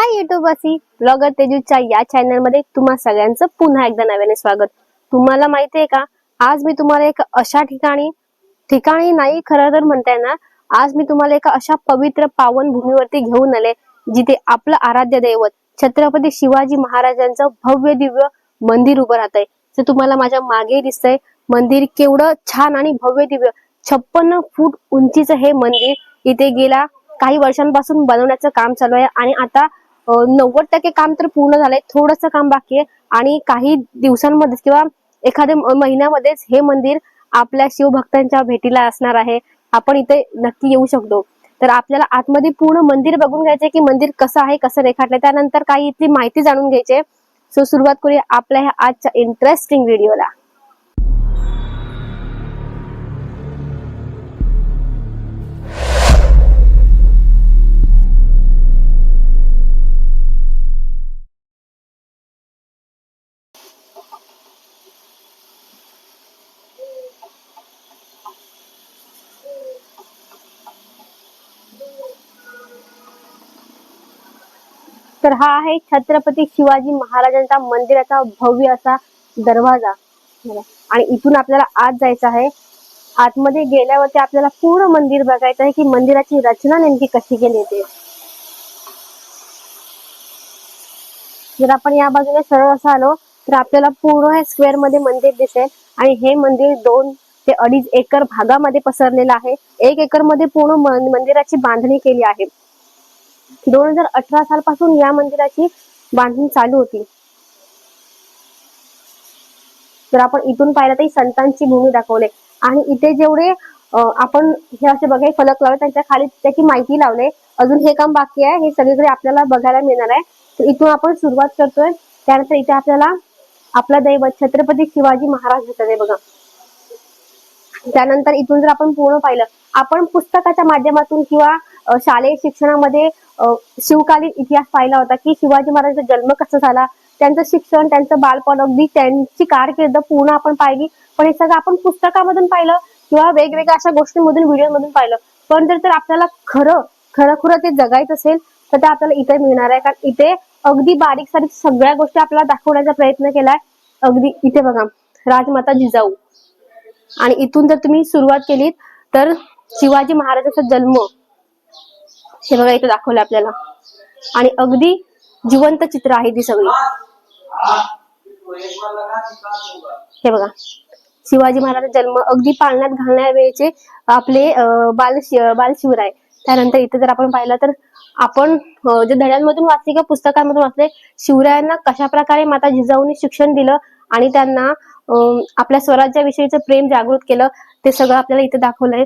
हाय युट्यूबवासी blogger तेजूच्या या चॅनलमध्ये तुम्हा सगळ्यांचं पुन्हा एकदा नव्याने स्वागत. तुम्हाला माहिती आहे का? आज मी तुम्हाला एक अशा ठिकाणी ठिकाणी नाही खरं तर म्हणता येणार. आज मी तुम्हाला एका अशा पवित्र पावन भूमीवरती घेऊन आले जिथे आपलं आराध्य दैवत छत्रपती शिवाजी महाराजांचं भव्य दिव्य मंदिर उभं राहत आहे जे तुम्हाला माझ्या मागे दिसतंय मंदिर केवढं छान आणि भव्य दिव्य. छप्पन्न फूट उंचीचं हे मंदिर इथे गेला काही वर्षांपासून बनवण्याचं काम चालू आहे. आणि आता नव्वद टक्के काम तर पूर्ण झालंय थोडंसं काम बाकी आहे. आणि काही दिवसांमध्ये किंवा एखाद्या महिन्यामध्येच हे मंदिर आपल्या शिवभक्तांच्या भेटीला असणार आहे. आपण इथे नक्की येऊ शकतो. तर आपल्याला आतमध्ये पूर्ण मंदिर बघून घ्यायचे की मंदिर कसं आहे कसं रेखाटलंय. त्यानंतर काही इथली माहिती जाणून घ्यायची सो सुरुवात करूया आपल्या ह्या आजच्या इंटरेस्टिंग व्हिडिओला तर हा आहे छत्रपती शिवाजी महाराजांचा मंदिराचा भव्य असा दरवाजा. आणि इथून आपल्याला आत जायचं आहे. आतमध्ये गेल्यावरती आपल्याला पूर्ण मंदिर बघायचं आहे की मंदिराची रचना नेमकी कशी केली ते. जर आपण या बाजूने सरळ असं आलो तर आपल्याला पूर्ण हे स्क्वेअरमध्ये मंदिर दिसेल. आणि हे मंदिर दोन ते अडीच एकर भागामध्ये पसरलेलं आहे. एक एकरमध्ये पूर्ण मंदिराची बांधणी केली आहे. दोन हजार अठरा साल पासून या मंदिराची बांधणी चालू होती. जर आपण इथून पाहिलं तर संतांची भूमी दाखवले. आणि इथे जेवढे आपण हे असे बघा हे फलक लावले त्यांच्या खाली त्याची माहिती लावले. अजून हे काम बाकी आहे हे सगळीकडे आपल्याला बघायला मिळणार आहे. तर इथून आपण सुरुवात करतोय. त्यानंतर इथे आपल्याला आपला दैवत छत्रपती शिवाजी महाराज भेटत आहे बघा. त्यानंतर इथून जर आपण पूर्ण पाहिलं आपण पुस्तकाच्या माध्यमातून किंवा शालेय शिक्षणामध्ये शिवकालीन इतिहास पाहिला होता की शिवाजी महाराजांचा जन्म कसा झाला त्यांचं शिक्षण त्यांचं बालपण अगदी त्यांची कारकीर्द पूर्ण आपण पाहिली. पण हे सगळं आपण पुस्तकामधून पाहिलं किंवा वेगवेगळ्या अशा गोष्टींमधून व्हिडिओ मधून पाहिलं. पण जर तर आपल्याला खरं खरं खरं ते जगायचं असेल तर ते आपल्याला इथे मिळणार आहे. कारण इथे अगदी बारीक सारीक सगळ्या गोष्टी आपल्याला दाखवण्याचा प्रयत्न केलाय. अगदी इथे बघा. राजमाता जिजाऊ. आणि इथून जर तुम्ही सुरुवात केली तर शिवाजी महाराजांचा जन्म हे बघा इथे दाखवलं आपल्याला. आणि अगदी जिवंत चित्र आहे ती सगळी. हे बघा. शिवाजी महाराजांचा जन्म अगदी पाळण्यात घालण्यावेळेचे आपले अं, बाल शिवराय बालशिवराय त्यानंतर इथे जर आपण पाहिलं तर आपण जे धड्यांमधून वाचले किंवा पुस्तकांमधून वाचले शिवरायांना कशा प्रकारे माता जिजाऊनी शिक्षण दिलं आणि त्यांना अं, आपल्या स्वराज्याविषयीचं प्रेम जागृत केलं ते सगळं आपल्याला इथे दाखवलंय.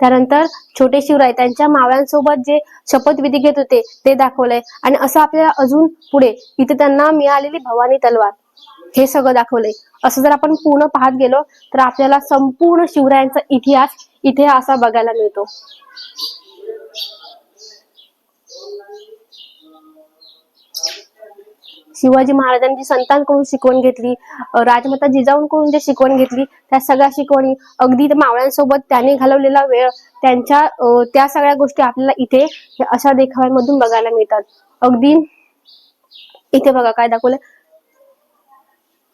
त्यानंतर छोटे शिवराय त्यांच्या मावळ्यांसोबत जे शपथविधी घेत होते ते दाखवलंय. आणि असं आपल्याला अजून पुढे इथे त्यांना मिळालेली भवानी तलवार हे सगळं दाखवलंय. असं जर आपण पूर्ण पाहत गेलो तर आपल्याला संपूर्ण शिवरायांचा इतिहास इथे असा बघायला मिळतो. शिवाजी महाराजांनी संतांकडून शिकवण घेतली राजमाता जिजाऊंकडून जे शिकवण घेतली त्या सगळ्या शिकवणी अगदी मावळ्यांसोबत त्यांनी घालवलेला वेळ त्यांच्या त्या सगळ्या गोष्टी आपल्याला इथे अशा देखाव्यांमधून बघायला मिळतात. अगदी इथे बघा काय दाखवलं.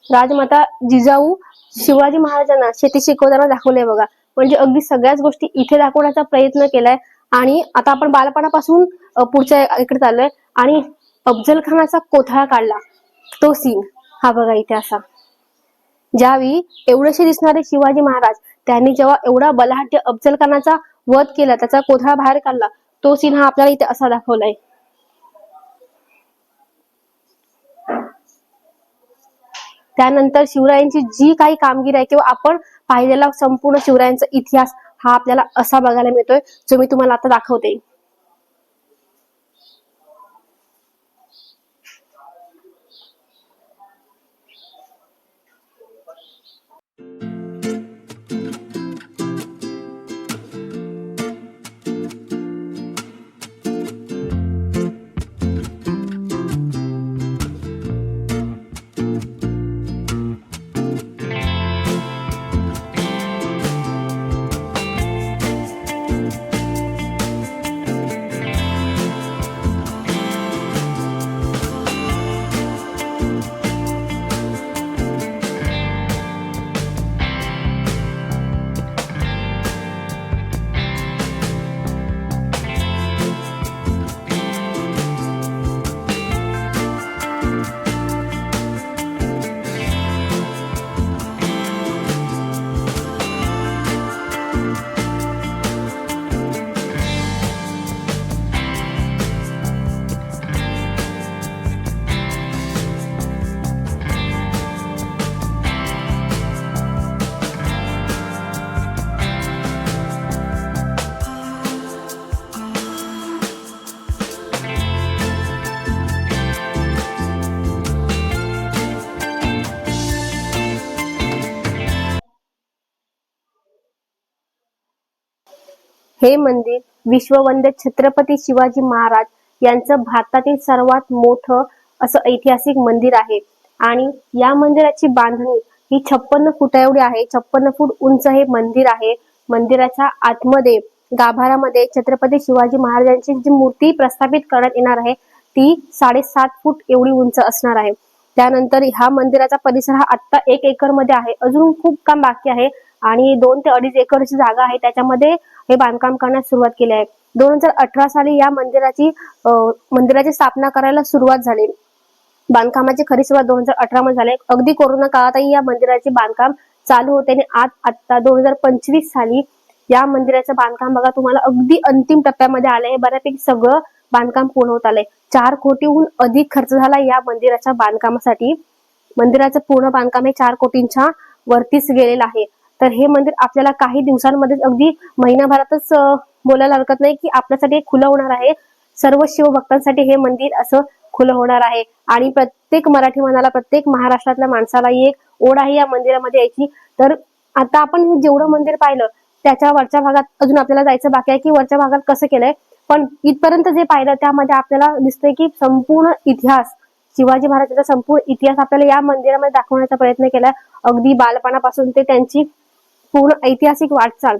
राजमाता जिजाऊ शिवाजी महाराजांना शेती शिकवताना दाखवलंय बघा. म्हणजे अगदी सगळ्याच गोष्टी इथे दाखवण्याचा प्रयत्न केलाय. आणि आता आपण बालपणापासून पुढच्या इकडे चाललोय. आणि अफजल खानाचा कोथळा काढला. तो सीन हा बघा इथे असा. ज्यावेळी एवढेसे दिसणारे शिवाजी महाराज त्यांनी जेव्हा एवढा बलाढ्य अफजल खानाचा वध केला त्याचा कोथळा बाहेर काढला तो सीन हा आपल्याला इथे असा दाखवलाय. त्यानंतर शिवरायांची जी काही कामगिरी आहे किंवा आपण पाहिलेला संपूर्ण शिवरायांचा इतिहास हा आपल्याला असा बघायला मिळतोय जो मी तुम्हाला आता दाखवते. हे मंदिर विश्ववंद छत्रपती शिवाजी महाराज यांचं भारतातील सर्वात मोठं असं ऐतिहासिक मंदिर आहे. आणि या मंदिराची बांधणी ही छप्पन्न फूट एवढी आहे. छप्पन्न फूट उंच हे मंदिर आहे. मंदिराच्या आतमध्ये गाभारामध्ये छत्रपती शिवाजी महाराजांची जी मूर्ती प्रस्थापित करण्यात येणार आहे ती साडेसात फूट एवढी उंच असणार आहे. त्यानंतर ह्या मंदिराचा परिसर हा आता एक एकरमध्ये आहे. अजून खूप काम बाकी आहे. आणि दोन ते अडीच एकरची जागा आहे. त्याच्यामध्ये हे बांधकाम करण्यास सुरुवात केली आहे. दोन हजार अठरा साली या मंदिराची मंदिराची स्थापना करायला सुरुवात झाली. बांधकामाची खरी सुरुवात दोन हजार अठरा मध्ये झाली. अगदी कोरोना काळातही या मंदिराचे बांधकाम चालू होते आणि आज आता दोन हजार पंचवीस साली या मंदिराचं बांधकाम बघा तुम्हाला अगदी अंतिम टप्प्यामध्ये आलंय. हे बऱ्यापैकी सगळं बांधकाम पूर्ण होत आलंय. चार कोटीहून अधिक खर्च झाला या मंदिराच्या बांधकामासाठी. मंदिराचं पूर्ण बांधकाम हे चार कोटींच्या वरतीच गेलेलं आहे. तर हे मंदिर आपल्याला काही दिवसांमध्ये अगदी महिनाभरातच बोलायला हरकत नाही की आपल्यासाठी हे खुलं होणार आहे. सर्व शिवभक्तांसाठी हे मंदिर असं खुलं होणार आहे. आणि प्रत्येक मराठी मनाला प्रत्येक महाराष्ट्रातल्या माणसाला एक ओढ आहे या मंदिरामध्ये यायची. तर आता आपण हे जेवढं मंदिर पाहिलं त्याच्या वरच्या भागात अजून आपल्याला जायचं बाकी आहे की वरच्या भागात कसं केलंय? पण इथपर्यंत जे पाहिलं त्यामध्ये आपल्याला दिसतंय की संपूर्ण इतिहास शिवाजी महाराजांचा संपूर्ण इतिहास आपल्याला या मंदिरामध्ये दाखवण्याचा प्रयत्न केलाय. अगदी बालपणापासून ते त्यांची पूर्ण ऐतिहासिक वाटचाल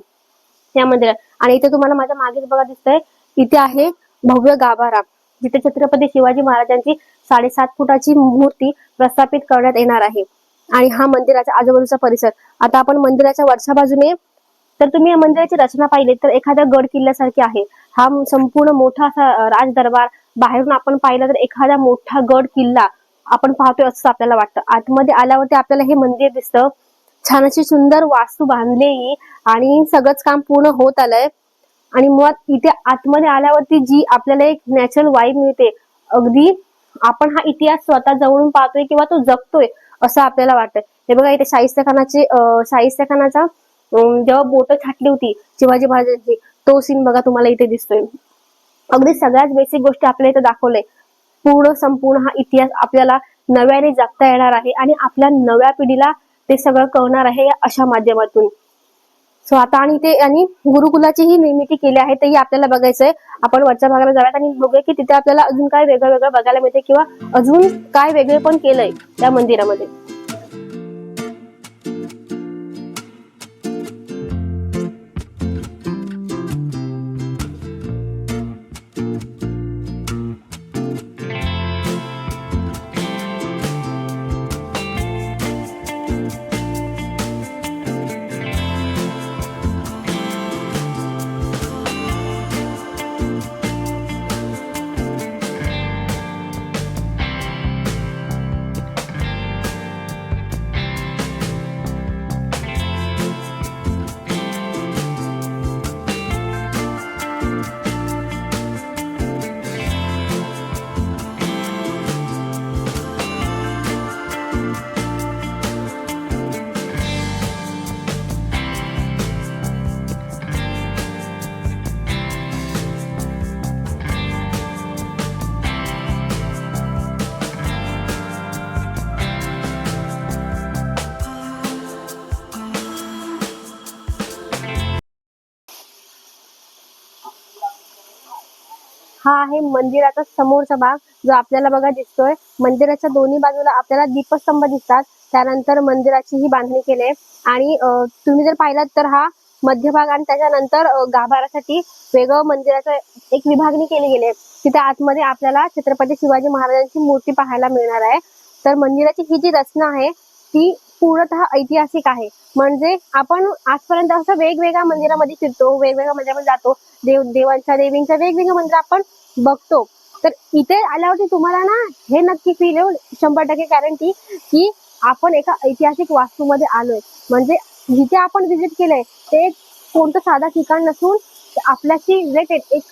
या मंदिरात. आणि इथे तुम्हाला माझ्या मागे बघा दिसतंय इथे आहे भव्य गाभारा. जिथे छत्रपती शिवाजी महाराजांची साडेसात फुटाची मूर्ती प्रस्थापित करण्यात येणार आहे. आणि हा मंदिराच्या आजूबाजूचा परिसर. आता आपण मंदिराच्या वरच्या बाजूने तर तुम्ही या मंदिराची रचना पाहिली तर एखाद्या गड किल्ल्यासारखी आहे. हा संपूर्ण मोठा असा राज राजदरबार. बाहेरून आपण पाहिलं तर एखादा मोठा गड किल्ला आपण पाहतोय असं आपल्याला वाटतं. आतमध्ये आल्यावरती आपल्याला हे मंदिर दिसतं. छान अशी सुंदर वास्तू बांधलेली आणि सगळंच काम पूर्ण होत आलंय. आणि मुळात इथे आतमध्ये आल्यावरती जी आपल्याला एक नॅचरल वाईब मिळते अगदी आपण हा इतिहास स्वतः जवळून पाहतोय किंवा तो जगतोय असं आपल्याला वाटतंय. हे बघा इथे शाहिस्ते खानाचे शाहिस्ते खानाचा जेव्हा बोट छाटली होती शिवाजी महाराजांची तो सीन बघा तुम्हाला इथे दिसतोय. अगदी सगळ्याच बेसिक गोष्टी आपल्याला इथे दाखवलंय. पूर्ण संपूर्ण हा इतिहास आपल्याला नव्याने जगता येणार आहे आणि आपल्या नव्या पिढीला ते सगळं कळणार आहे अशा माध्यमातून. सो आता आणि ते आणि गुरुकुलाची ही निर्मिती केली आहे तेही आपल्याला बघायचंय. आपण वरच्या भागाला जाऊयात आणि बघूया की तिथे आपल्याला अजून काय वेगळं वेगळं बघायला मिळते किंवा अजून काय वेगळे पण केलंय त्या मंदिरामध्ये. हा आहे मंदिराचा समोरचा भाग जो आपल्याला बघा दिसतोय. मंदिराच्या दोन्ही बाजूला आपल्याला दीपस्तंभ दिसतात. त्यानंतर मंदिराची ही बांधणी केली आहे आणि तुम्ही जर पाहिलात तर हा मध्यभाग आणि त्याच्यानंतर गाभाऱ्यासाठी वेगळं मंदिराचं एक विभागणी केली गेली आहे तिथे आतमध्ये आपल्याला छत्रपती शिवाजी महाराजांची मूर्ती पाहायला मिळणार आहे. तर मंदिराची ही जी रचना आहे ती पूर्णतः ऐतिहासिक आहे. म्हणजे आपण आजपर्यंत असं वेगवेगळ्या मंदिरामध्ये फिरतो वेगवेगळ्या मंदिरामध्ये जातो देव देवांच्या देवींच्या वेगवेगळ्या मंदिर आपण बघतो. तर इथे आल्यावरती तुम्हाला ना हे नक्की फील येईल शंभर टक्के गॅरंटी की आपण एका ऐतिहासिक वास्तूमध्ये आलोय. म्हणजे जिथे आपण व्हिजिट केलंय ते कोणतं साधा ठिकाण नसून आपल्याशी रिलेटेड एक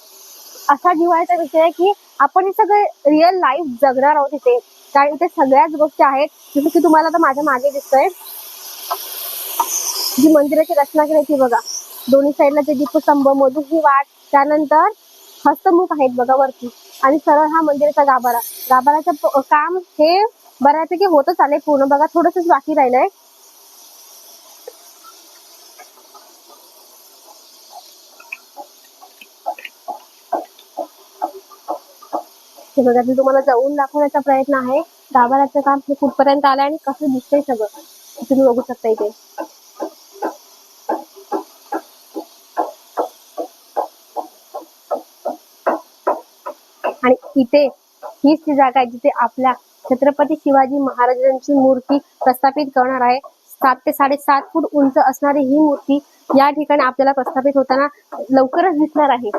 असा जिवाळ्याचा विषय आहे की आपण हे सगळे रिअल लाईफ जगणार आहोत इथे. कारण इथे सगळ्याच गोष्टी आहेत. जसं की तुम्हाला आता माझ्या मागे दिसतंय. जी मंदिराची रचना केली ती बघा. दोन्ही साईडला जे दीपस्तंभ मधून ही वाट त्यानंतर हस्तमुख आहेत बघा वरती. आणि सरळ हा मंदिराचा गाभारा. गाभाराचं काम हे बऱ्यापैकी होतच आलंय पूर्ण. बघा थोडंसंच बाकी राहिलंय. हे बघा मी तुम्हाला जाऊन दाखवण्याचा प्रयत्न आहे. दाभाराचं काम हे कुठपर्यंत आलं आणि कसं दिसतंय सगळं तुम्ही बघू शकता इथे. आणि इथे हीच ती जागा आहे जिथे आपल्या छत्रपती शिवाजी महाराजांची मूर्ती प्रस्थापित करणार आहे. सात ते साडेसात फूट उंच असणारी ही मूर्ती या ठिकाणी आपल्याला प्रस्थापित होताना लवकरच दिसणार आहे.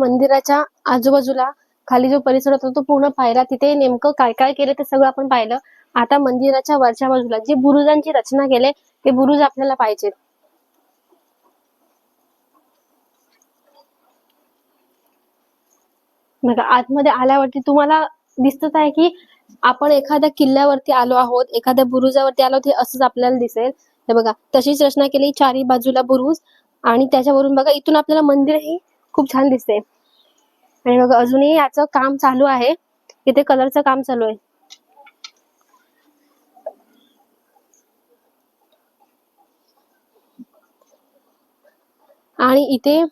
मंदिराच्या आजूबाजूला खाली जो परिसर होता तो पूर्ण पाहिला. तिथे नेमकं काय काय केलं ते सगळं आपण पाहिलं. आता मंदिराच्या वरच्या बाजूला जे बुरुजांची रचना केले ते बुरुज आपल्याला पाहिजेत बघा आतमध्ये आल्यावरती तुम्हाला दिसतच आहे की आपण एखाद्या किल्ल्यावरती आलो आहोत एखाद्या बुरुजावरती आलो हे असंच आपल्याला दिसेल. हे बघा तशीच रचना केली चारी बाजूला बुरुज आणि त्याच्यावरून बघा इथून आपल्याला मंदिर हे खूप छान दिसते. आणि बघा अजूनही याचं काम चालू आहे. इथे कलरचं काम चालू आहे. आणि इथे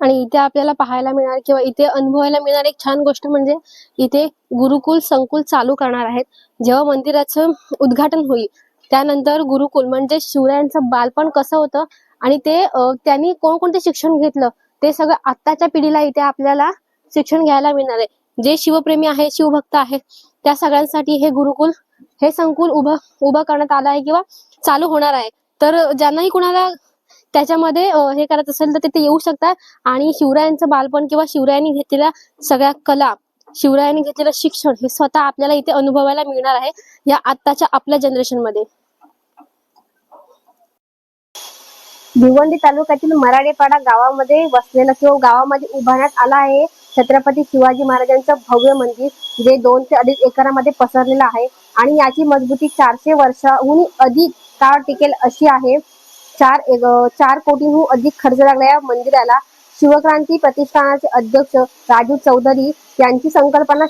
आणि इथे आपल्याला पाहायला मिळणार किंवा इथे अनुभवायला मिळणार एक छान गोष्ट म्हणजे इथे गुरुकुल संकुल चालू करणार आहेत. जेव्हा मंदिराचं उद्घाटन होईल त्यानंतर गुरुकुल म्हणजे शिवरायांचं बालपण कसं होतं आणि ते त्यांनी कोणकोणते शिक्षण घेतलं ते सगळं आत्ताच्या पिढीला इथे आपल्याला शिक्षण घ्यायला मिळणार आहे. जे शिवप्रेमी आहे शिवभक्त आहे त्या सगळ्यांसाठी हे गुरुकुल हे संकुल उभं उभं करण्यात आलं आहे किंवा चालू होणार आहे. तर ज्यांनाही कोणाला त्याच्यामध्ये हे करत असेल तर तिथे येऊ शकतात आणि शिवरायांचं बालपण किंवा शिवरायांनी घेतलेल्या सगळ्या कला शिवरायांनी घेतलेलं शिक्षण हे स्वतः आपल्याला इथे अनुभवायला मिळणार आहे या आत्ताच्या आपल्या जनरेशनमध्ये. भिवंडी तालुक्यातील मराडेपाडा गावामध्ये वसलेलं किंवा गावामध्ये उभारण्यात आला आहे. छत्रपती शिवाजी महाराजांचं भव्य मंदिर जे दोन ते अडीच एकरामध्ये पसरलेलं आहे. आणि याची मजबूती चारशे वर्षाहून अधिक काळ टिकेल अशी आहे. चार चार कोटीहून अधिक खर्च लागला या मंदिराला. शिवक्रांती प्रतिष्ठानाचे अध्यक्ष राजू चौधरी यांची संकल्पना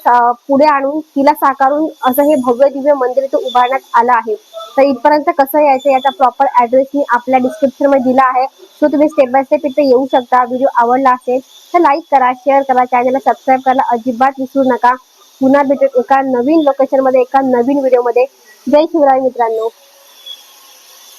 पुढे आणून तिला साकारून असं हे भव्य दिव्य मंदिर इथे उभारण्यात आलं आहे. तर इथपर्यंत कसं यायचं याचा प्रॉपर ऍड्रेस मी आपल्या डिस्क्रिप्शनमध्ये दिला आहे. सो तुम्ही स्टेप बाय स्टेप इथे येऊ शकता. व्हिडिओ आवडला असेल तर लाईक करा शेअर करा चॅनलला सबस्क्राईब करायला अजिबात विसरू नका. पुन्हा भेटत एका नवीन लोकेशनमध्ये एका नवीन व्हिडिओमध्ये. जय शिवराय मित्रांनो.